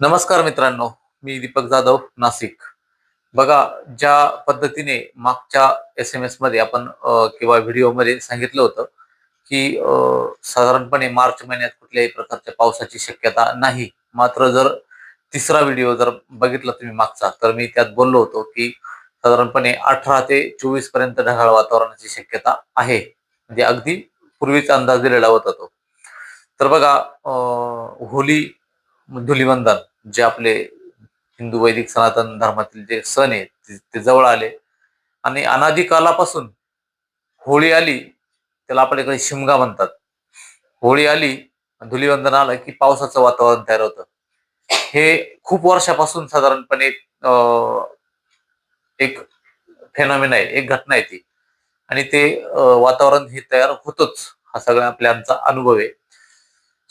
नमस्कार मित्रांनो मी दीपक जाधव नाशिक. बघा ज्या पद्धतीने मागच्या एस एम एसमध्ये आपण किंवा व्हिडिओमध्ये सांगितलं होतं की साधारणपणे मार्च महिन्यात कुठल्याही प्रकारच्या पावसाची शक्यता नाही. मात्र जर तिसरा व्हिडिओ जर बघितला तुम्ही मागचा तर मी त्यात बोललो होतो की साधारणपणे अठरा ते चोवीसपर्यंत ढगाळ वातावरणाची शक्यता आहे. म्हणजे अगदी पूर्वीचा अंदाज दिलेला होता तो. तर बघा होली धुलिवंदन जे आपले हिंदू वैदिक सनातन धर्मातील जे सण आहेत ते- ते जवळ आले. आणि अनादी कालापासून होळी आली त्याला आपल्याकडे शिमगा म्हणतात. होळी आली धुलिवंदन आलं की पावसाचं वातावरण तयार होतं. हे खूप वर्षापासून साधारणपणे एक फेनॉमिन आहे एक घटना आहे ती. आणि ते वातावरण हे तयार होतच हा सगळा आपल्या आमचा अनुभव आहे.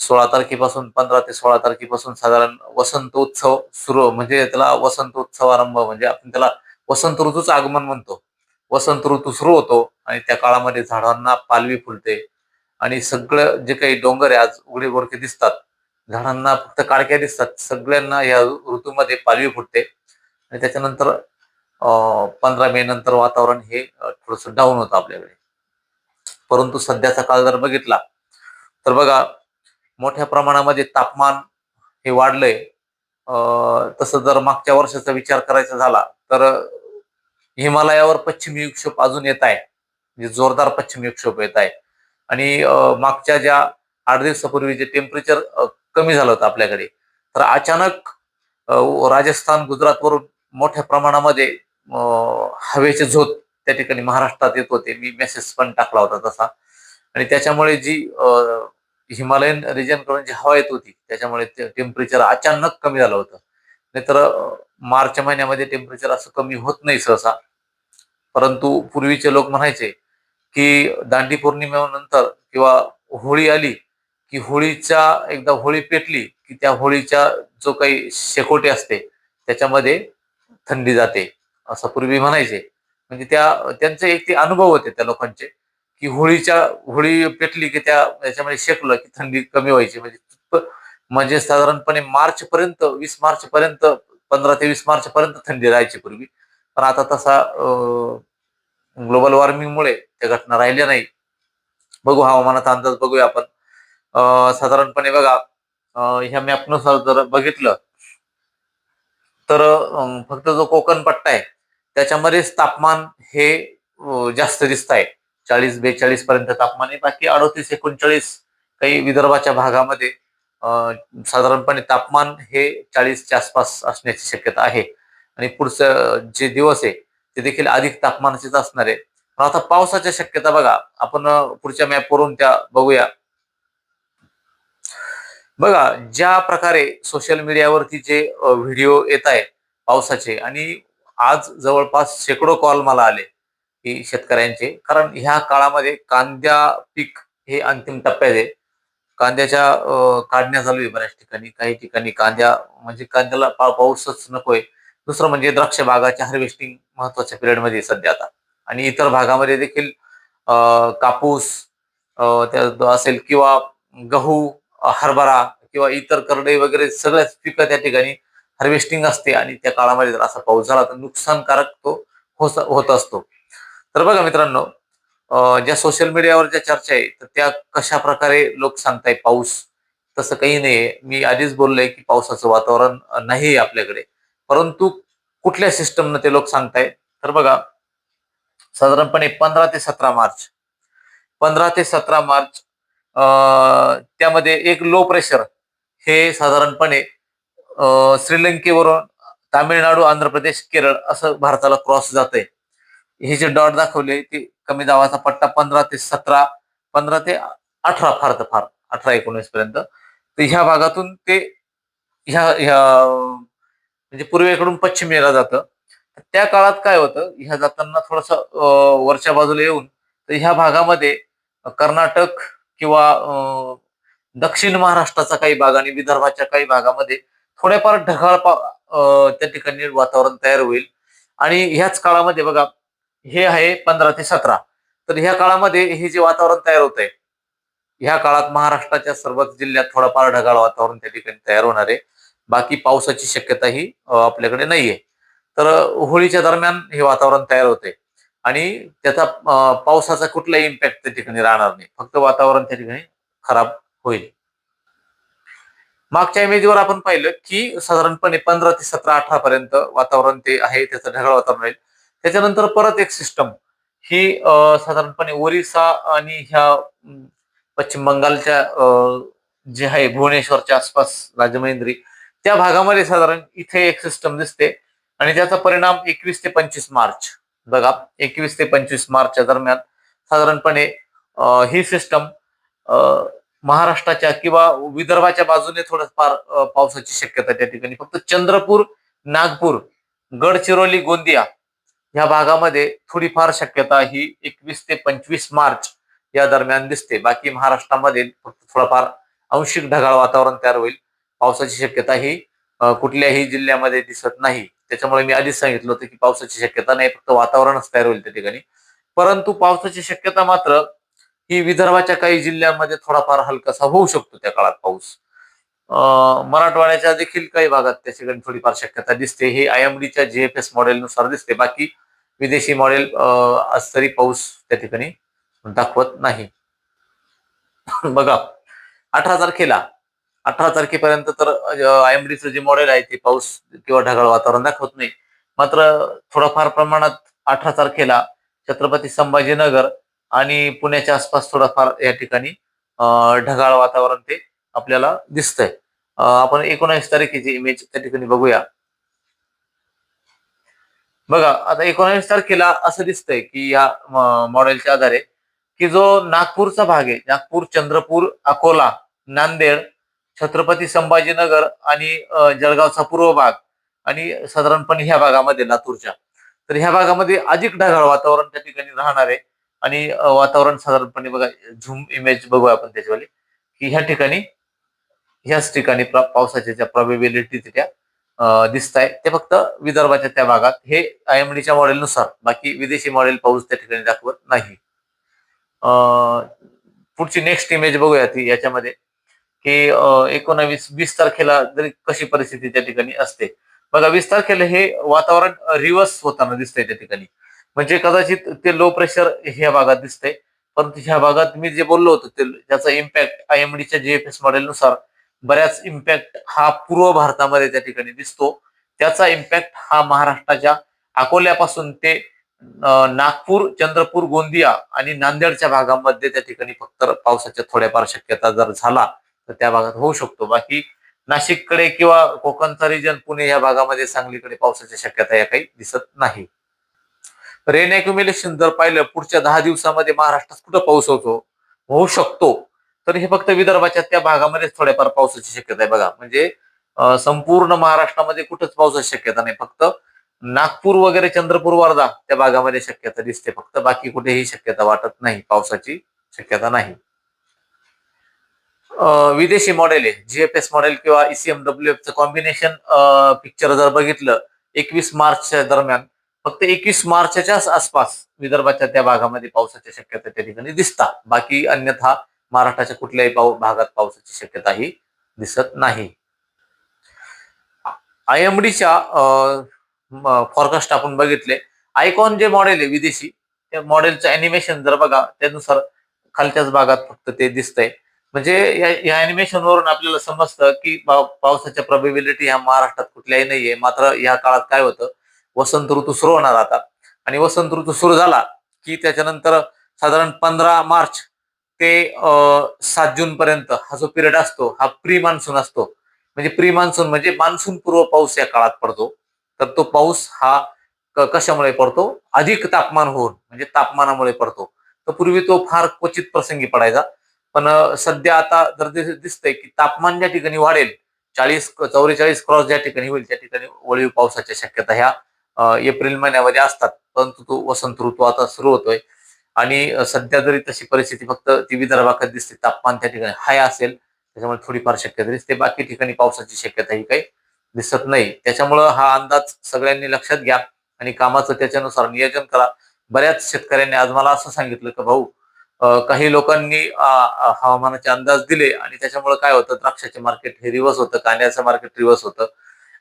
सोळा तारखेपासून पंधरा ते सोळा तारखेपासून साधारण वसंतोत्सव सुरू म्हणजे त्याला वसंतोत्सव आरंभ म्हणजे आपण त्याला वसंत ऋतूचं आगमन म्हणतो. वसंत ऋतू सुरू होतो आणि त्या काळामध्ये झाडांना पालवी फुलते. आणि सगळं जे काही डोंगर आहे आज उघडे दिसतात. झाडांना फक्त काळक्या दिसतात. सगळ्यांना या ऋतूमध्ये पालवी फुटते. आणि त्याच्यानंतर पंधरा मे नंतर वातावरण हे थोडस डाऊन होतं आपल्याकडे. परंतु सध्याचा काळ जर बघितला तर बघा मोठ्या प्रमाणामध्ये तापमान हे वाढलंय. तसं जर मागच्या वर्षाचा विचार करायचा झाला तर हिमालयावर पश्चिमी विक्षोभ अजून येत आहे. म्हणजे जोरदार पश्चिमी विक्षोभ येत आहे. आणि मागच्या ज्या आठ दिवसापूर्वी जे टेम्परेचर कमी झालं होतं आपल्याकडे तर अचानक राजस्थान गुजरातवरून मोठ्या प्रमाणामध्ये हवेचे झोत त्या ठिकाणी महाराष्ट्रात येत होते. मी मेसेज पण टाकला होता तसा. आणि त्याच्यामुळे जी हिमालयन रिजनकडून जी हवा येत होती त्याच्यामुळे टेम्परेचर अचानक कमी झालं होतं. नाहीतर मार्च महिन्यामध्ये टेम्परेचर असं कमी होत नाही सहसा. परंतु पूर्वीचे लोक म्हणायचे की दांडी पौर्णिमेनंतर किंवा होळी आली की होळीच्या एकदा होळी पेटली की त्या होळीच्या जो काही शेकोटी असते त्याच्यामध्ये थंडी जाते असं पूर्वी म्हणायचे. म्हणजे त्या त्यांचे एक ते अनुभव होते त्या लोकांचे. की होळीच्या होळी पेटली की त्या याच्यामध्ये शेकलं की थंडी कमी व्हायची. म्हणजे म्हणजे साधारणपणे मार्च पर्यंत वीस मार्च पर्यंत पंधरा ते वीस मार्च पर्यंत थंडी राहायची पूर्वी. पण आता तसा ग्लोबल वॉर्मिंगमुळे त्या घटना राहिल्या नाही. बघू हवामानाचा अंदाज बघूया आपण. साधारणपणे बघा ह्या मॅपनुसार जर बघितलं तर फक्त जो कोकण पट्टा आहे त्याच्यामध्येच तापमान हे जास्त दिसत आहे चाळीस बेचाळीस पर्यंत तापमान आहे. बाकी अडोतीस एकोणचाळीस काही विदर्भाच्या भागामध्ये साधारणपणे तापमान हे चाळीसच्या आसपास असण्याची शक्यता आहे. आणि पुढचं जे दिवस आहे ते देखील अधिक तापमानाचेच असणार आहे. पण आता पावसाच्या शक्यता बघा. आपण पुढच्या मॅपवरून त्या बघूया. बघा ज्या प्रकारे सोशल मीडियावरती जे व्हिडिओ येत आहेत पावसाचे आणि आज जवळपास शेकडो कॉल मला आले. की शेतकऱ्यांचे. कारण ह्या काळामध्ये कांद्या पीक हे अंतिम टप्प्यात आहे. कांद्याच्या काढण्या चालू आहे बऱ्याच ठिकाणी. काही ठिकाणी कांद्या म्हणजे कांद्याला पा- पाऊसच नकोय. दुसरं म्हणजे द्राक्ष भागाच्या हार्वेस्टिंग महत्त्वाच्या पिरियडमध्ये सध्या आता. आणि इतर भागामध्ये देखील कापूस त्या असेल किंवा गहू हरभरा किंवा इतर करडई वगैरे सगळ्याच पिकं त्या ठिकाणी हार्वेस्टिंग असते. आणि त्या काळामध्ये जर असा पाऊस झाला तर नुकसानकारक तो होत असतो. तर बघा मित्रांनो ज्या सोशल मीडियावर ज्या चर्चा आहे तर त्या कशा प्रकारे लोक सांगताय पाऊस? तसं काही नाहीये. मी आधीच बोललोय की पावसाचं वातावरण नाही आहे आपल्याकडे. परंतु कुठल्या सिस्टमनं ते लोक सांगताय तर बघा साधारणपणे पंधरा ते सतरा मार्च. पंधरा ते सतरा मार्च अं, त्यामध्ये एक लो प्रेशर हे साधारणपणे श्रीलंकेवरून तामिळनाडू आंध्र प्रदेश केरळ असं भारताला क्रॉस जात आहे हे जे डॉट दाखवले ते कमी दावाचा पट्टा पंधरा ते सतरा पंधरा ते अठरा फार तर फार अठरा एकोणीस पर्यंत. तर ह्या भागातून ते ह्या ह्या म्हणजे पूर्वेकडून पश्चिमेला जातं. त्या काळात काय होतं ह्या जाताना थोडस वरच्या बाजूला येऊन तर ह्या भागामध्ये कर्नाटक किंवा दक्षिण महाराष्ट्राचा काही भाग आणि विदर्भाच्या काही भागामध्ये थोड्याफार ढगाळ त्या ठिकाणी वातावरण तयार होईल. आणि ह्याच काळामध्ये बघा हे आहे पंधरा ते सतरा. तर ह्या काळामध्ये हे जे वातावरण तयार होत आहे ह्या काळात महाराष्ट्राच्या सर्वच जिल्ह्यात थोडंफार ढगाळ वातावरण त्या ठिकाणी तयार होणार आहे. बाकी पावसाची शक्यता ही आपल्याकडे नाहीये. तर होळीच्या दरम्यान हे वातावरण तयार होते आणि त्याचा पावसाचा कुठलाही इम्पॅक्ट त्या ठिकाणी राहणार नाही. फक्त वातावरण त्या ठिकाणी खराब होईल. मागच्या इमेजवर आपण पाहिलं की साधारणपणे पंधरा ते सतरा अठरा पर्यंत वातावरण ते आहे त्याचं ढगाळ वातावरण राहील. त्याच्यानंतर परत एक सिस्टम ही साधारणपणे ओरिसा आणि ह्या पश्चिम बंगालच्या अ, जे आहे भुवनेश्वरच्या आसपास राजमहेंद्री त्या भागामध्ये साधारण इथे एक सिस्टम दिसते. आणि त्याचा परिणाम एकवीस ते पंचवीस मार्च. बघा एकवीस ते पंचवीस मार्चच्या दरम्यान साधारणपणे ही सिस्टम महाराष्ट्राच्या किंवा विदर्भाच्या बाजूने थोडंफार फार पावसाची शक्यता त्या ठिकाणी. फक्त चंद्रपूर नागपूर गडचिरोली गोंदिया ह्या भागामध्ये थोडीफार शक्यता ही एकवीस ते पंचवीस मार्च या दरम्यान दिसते. बाकी महाराष्ट्रामध्ये फक्त थोडंफार अंशिक ढगाळ वातावरण तयार होईल. पावसाची शक्यता ही कुठल्याही जिल्ह्यामध्ये दिसत नाही. त्याच्यामुळे मी आधीच सांगितलं होतं की पावसाची शक्यता नाही फक्त वातावरणच तयार होईल त्या ठिकाणी. परंतु पावसाची शक्यता मात्र ही विदर्भाच्या काही जिल्ह्यांमध्ये थोडाफार हलकासा होऊ शकतो त्या काळात पाऊस. मराठवाड्याच्या देखील काही भागात त्या ठिकाणी थोडीफार शक्यता दिसते. हे आय एम डीच्या जीएफएस मॉडेलनुसार दिसते. बाकी विदेशी मॉडेल तरी पाऊस त्या ठिकाणी दाखवत नाही. बघा अठरा तारखेला अठरा तारखेपर्यंत तर आय जे मॉडेल आहे ते पाऊस किंवा ढगाळ वातावरण दाखवत नाही. मात्र थोडाफार प्रमाणात अठरा तारखेला छत्रपती संभाजीनगर आणि पुण्याच्या आसपास थोडाफार या ठिकाणी अं, ढगाळ वातावरण ते आपल्याला दिसतंय. आपण एकोणावीस तारखेची इमेज त्या ठिकाणी बघूया. बघा आता एकोणावीस तारखेला असं दिसतंय की या मॉडेलच्या आधारे की जो नागपूरचा भाग आहे नागपूर चंद्रपूर अकोला नांदेड छत्रपती संभाजीनगर आणि जळगावचा पूर्व भाग आणि साधारणपणे ह्या भागामध्ये लातूरच्या. तर ह्या भागामध्ये अधिक ढगाळ वातावरण त्या ठिकाणी राहणार आहे आणि वातावरण साधारणपणे बघा झूम इमेज बघूया आपण त्याच्यावाली. की ह्या ठिकाणी ह्याच ठिकाणी पावसाच्या ज्या प्रॉबेबिलिटी त्या दिसत आहे ते फक्त विदर्भाच्या त्या भागात. हे आय एम डीच्या मॉडेलनुसार बाकी विदेशी मॉडेल पाऊस त्या ठिकाणी दाखवत नाही. अ, पुढची नेक्स्ट इमेज बघूया ती याच्यामध्ये. की एकोणावीस वीस तारखेला जरी कशी परिस्थिती त्या ठिकाणी असते. बघा वीस तारखेला हे वातावरण रिव्हर्स होताना दिसतंय त्या ठिकाणी. म्हणजे कदाचित ते लो प्रेशर ह्या भागात दिसतंय. परंतु ह्या भागात मी जे बोललो होतो ते त्याचा इम्पॅक्ट आय एम डीच्या जीएफएस मॉडेलनुसार बऱ्याच इम्पॅक्ट हा पूर्व भारतामध्ये त्या ठिकाणी दिसतो. त्याचा इम्पॅक्ट हा महाराष्ट्राच्या अकोल्यापासून ते नागपूर चंद्रपूर गोंदिया आणि नांदेडच्या भागामध्ये त्या ठिकाणी फक्त पावसाच्या थोड्याफार शक्यता जर झाला तर त्या भागात होऊ शकतो. बाकी नाशिककडे किंवा कोकणचा रिजन पुणे या भागामध्ये सांगलीकडे पावसाच्या शक्यता या काही दिसत नाही. रेन अक्युम्युलेशन जर पाहिलं पुढच्या दहा दिवसामध्ये महाराष्ट्रात कुठं पाऊस होतो? होऊ शकतो. तर हे फक्त विदर्भाच्या त्या भागामध्येच थोड्याफार पावसाची शक्यता आहे बघा. म्हणजे संपूर्ण महाराष्ट्रामध्ये कुठंच पावसाची शक्यता नाही. फक्त नागपूर वगैरे चंद्रपूर वर्धा त्या भागामध्ये शक्यता दिसते. फक्त बाकी कुठेही शक्यता वाटत नाही. पावसाची शक्यता नाही. विदेशी मॉडेल आहे. जीएफएस मॉडेल किंवा E ईसीएमडब्ल्यू चं कॉम्बिनेशन पिक्चर जर बघितलं एकवीस मार्चच्या दरम्यान फक्त एकवीस मार्चच्याच आसपास विदर्भाच्या त्या भागामध्ये पावसाच्या शक्यता त्या ठिकाणी दिसतात. बाकी अन्यथा महाराष्ट्राच्या कुठल्याही पाव भागात पावसाची शक्यता ही दिसत नाही. आय एम डीच्या फॉरकास्ट आपण बघितले. आयकॉन जे मॉडेल आहे विदेशी त्या मॉडेलचं अॅनिमेशन जर बघा त्यानुसार खालच्याच भागात फक्त ते दिसतंय. म्हणजे या या वरून आपल्याला समजतं की पावसाच्या प्रॉबिबिलिटी ह्या महाराष्ट्रात कुठल्याही नाहीये. मात्र या काळात काय होतं वसंत ऋतू सुरू होणार आता. आणि वसंत ऋतू सुरू झाला की त्याच्यानंतर साधारण पंधरा मार्च ते अं, सात जून पर्यंत हा जो पिरियड असतो हा प्री मान्सून असतो. म्हणजे प्री मान्सून म्हणजे मान्सून पूर्व पाऊस या काळात पडतो. तर तो पाऊस हा कशामुळे पडतो? अधिक तापमान होऊन म्हणजे तापमानामुळे पडतो. तर पूर्वी तो फार क्वचित प्रसंगी पडायचा. पण सध्या आता जर दिसतंय की तापमान ज्या ठिकाणी वाढेल चाळीस चौवेचाळीस क्रॉस ज्या ठिकाणी होईल त्या ठिकाणी वळीव पावसाच्या शक्यता ह्या एप्रिल महिन्यामध्ये असतात. परंतु तो वसंत ऋतू आता सुरू होतोय. आणि सध्या जरी तशी परिस्थिती फक्त ती विदर्भात दिसते तापमान त्या ठिकाणी हाय असेल त्याच्यामुळे थोडीफार शक्यता दिसते. बाकी ठिकाणी पावसाची शक्यता ही काही दिसत नाही. त्याच्यामुळं हा अंदाज सगळ्यांनी लक्षात घ्या आणि कामाचं त्याच्यानुसार नियोजन करा. बऱ्याच शेतकऱ्यांनी आज मला असं सांगितलं की भाऊ काही लोकांनी हवामानाचे अंदाज दिले आणि त्याच्यामुळे काय होतं? द्राक्षाचे मार्केट हे रिवर्स होतं कांद्याचं मार्केट रिवर्स होतं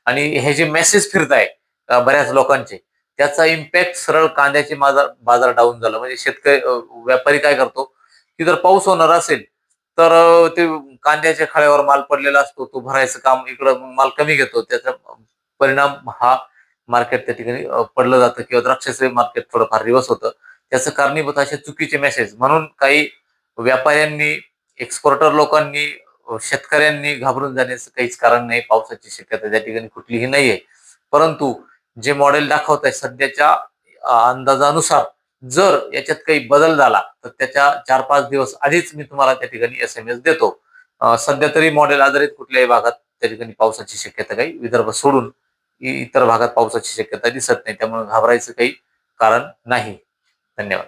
आणि हे जे मेसेज फिरत आहे बऱ्याच लोकांचे त्याचा इम्पॅक्ट सरळ कांद्याचे बाजार बाजार डाऊन झाला. म्हणजे शेतकरी व्यापारी काय करतो की जर पाऊस होणार असेल तर ते कांद्याच्या खळ्यावर माल पडलेला असतो तो भरायचं काम इकडं माल कमी घेतो. त्याचा परिणाम हा मार्केट त्या ठिकाणी पडलं जातं किंवा द्राक्षाचं मार्केट थोडंफार रिवर्स होतं. त्याचं कारणीभूत असे चुकीचे मेसेज म्हणून काही व्यापाऱ्यांनी एक्सपोर्टर लोकांनी शेतकऱ्यांनी घाबरून जाण्याचं काहीच कारण नाही. पावसाची शक्यता त्या ठिकाणी कुठलीही नाहीये. परंतु जे मॉडेल दाखवत आहे सध्याच्या अंदाजानुसार जर याच्यात काही बदल झाला तर त्याच्या चार पाच दिवस आधीच मी तुम्हाला त्या ठिकाणी एस एम एस देतो. सध्या तरी मॉडेल आधारित कुठल्याही भागात त्या ठिकाणी पावसाची शक्यता काही विदर्भ सोडून इतर भागात पावसाची शक्यता दिसत नाही त्यामुळे घाबरायचं काही कारण नाही. धन्यवाद.